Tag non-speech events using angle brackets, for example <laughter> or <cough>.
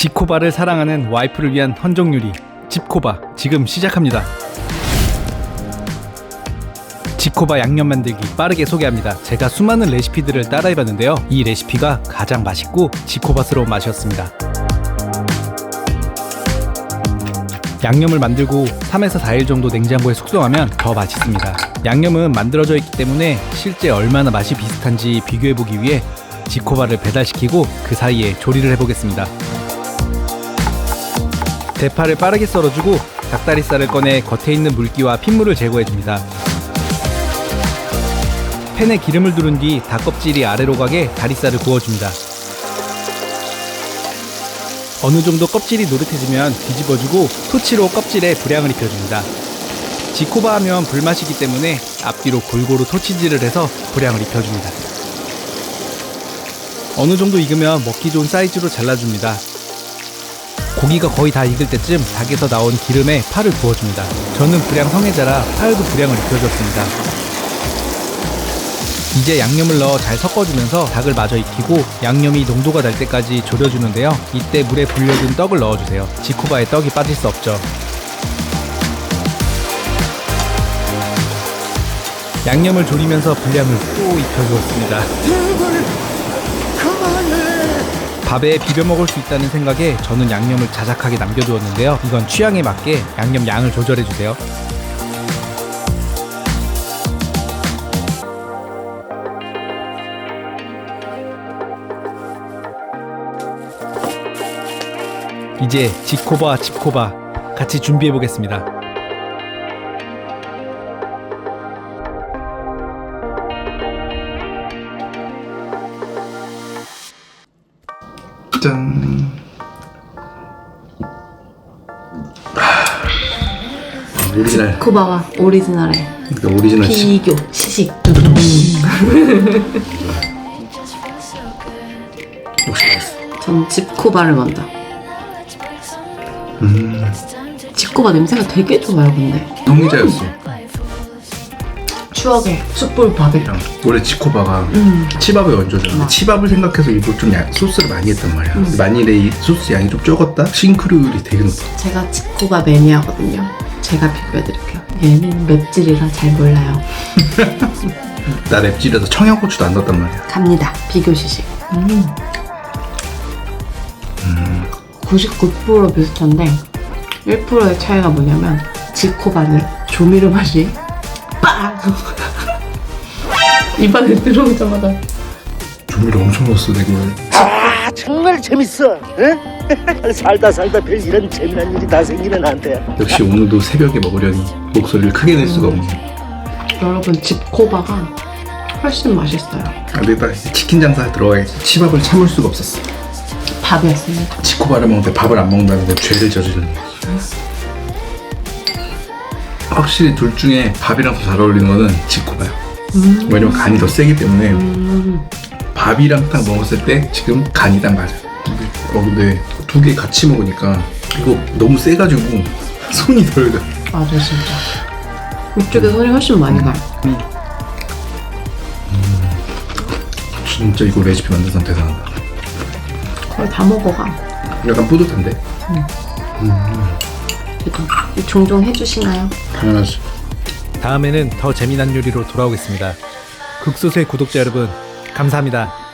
지코바를 사랑하는 와이프를 위한 헌정 요리 집코바 지금 시작합니다. 지코바 양념 만들기 빠르게 소개합니다. 제가 수많은 레시피들을 따라해봤는데요. 이 레시피가 가장 맛있고 지코바스러운 맛이었습니다. 양념을 만들고 3에서 4일 정도 냉장고에 숙성하면 더 맛있습니다. 양념은 만들어져 있기 때문에 실제 얼마나 맛이 비슷한지 비교해보기 위해 지코바를 배달시키고 그 사이에 조리를 해보겠습니다. 대파를 빠르게 썰어주고 닭다리살을 꺼내 겉에 있는 물기와 핏물을 제거해줍니다. 팬에 기름을 두른 뒤 닭껍질이 아래로 가게 다리살을 구워줍니다. 어느 정도 껍질이 노릇해지면 뒤집어주고 토치로 껍질에 불향을 입혀줍니다. 지코바 하면 불맛이기 때문에 앞뒤로 골고루 토치질을 해서 불향을 입혀줍니다. 어느 정도 익으면 먹기 좋은 사이즈로 잘라줍니다. 고기가 거의 다 익을 때쯤 닭에서 나온 기름에 파를 부어줍니다. 저는 불향 성애자라 파에도 불향을 입혀줬습니다. 이제 양념을 넣어 잘 섞어주면서 닭을 마저 익히고 양념이 농도가 날 때까지 졸여주는데요. 이때 물에 불려둔 떡을 넣어주세요. 지코바에 떡이 빠질 수 없죠. 양념을 졸이면서 분량을 또 입혀주었습니다. 밥에 비벼 먹을 수 있다는 생각에 저는 양념을 자작하게 남겨두었는데요. 이건 취향에 맞게 양념 양을 조절해 주세요. 이제 지코바 집코바 같이 준비해 보겠습니다. 짠. 오리지널. 코바와 오리지널의 그러니까 오리지널 치. 비교 시식 역시 맛있어. 전 집코바를 먼저 음. 집코바 냄새가 되게 좋아요 근데 성의자였어. 추억의 숯불밥에 원래 지코바가 음. 치밥의 원조잖아. 맞아. 치밥을 생각해서 일부러 좀 양, 소스를 많이 했단 말이야. 만일에 이 소스 양이 좀 적었다? 싱크로율이 되게 높아. 제가 집코바 매니아거든요 제가 비교해드릴게요 얘는 맵찔이라 잘 몰라요 <laughs> 나 랩질에서 청양고추도 안 넣었단 말이야. 갑니다 비교 시식 음. 99% 비슷한데 1%의 차이가 뭐냐면 지코바는 조미료 맛이 빵 입안에 들어오자마자 조미료 엄청 넣었어, 내가. 아 정말 재밌어. 응? <laughs> 살다 살다 별 이런 재미난 일이 다 생기는 한테. 역시 오늘도 새벽에 먹으려니 목소리를 크게 낼 수가 없네. 여러분 집코바가 훨씬 맛있어요. 아, 내가 치킨 장사에 들어가야지. 치밥을 참을 수가 없었어. 밥이었습니다. 치코바를 먹는데 밥을 안 먹는다는 건 죄를 저지르는 거지. 확실히 둘 중에 밥이랑 더 잘 어울리는 거는 치코바야. 왜냐면 간이 더 세기 때문에 음, 밥이랑 딱 먹었을 때 지금 간이 딱 맞아. 어 근데 두 개 같이 먹으니까 이거 너무 세가지고 <laughs> 손이 덜 가. 맞아 진짜. 이쪽에 손이 훨씬 많이 가요. 진짜 이거 레시피 만든 사람 대단하다. 거의 다 먹어가. 약간 뿌듯한데? 그 종종 해주시나요? 당연하지. 다음에는 더 재미난 요리로 돌아오겠습니다. 극소수의 구독자 여러분, 감사합니다.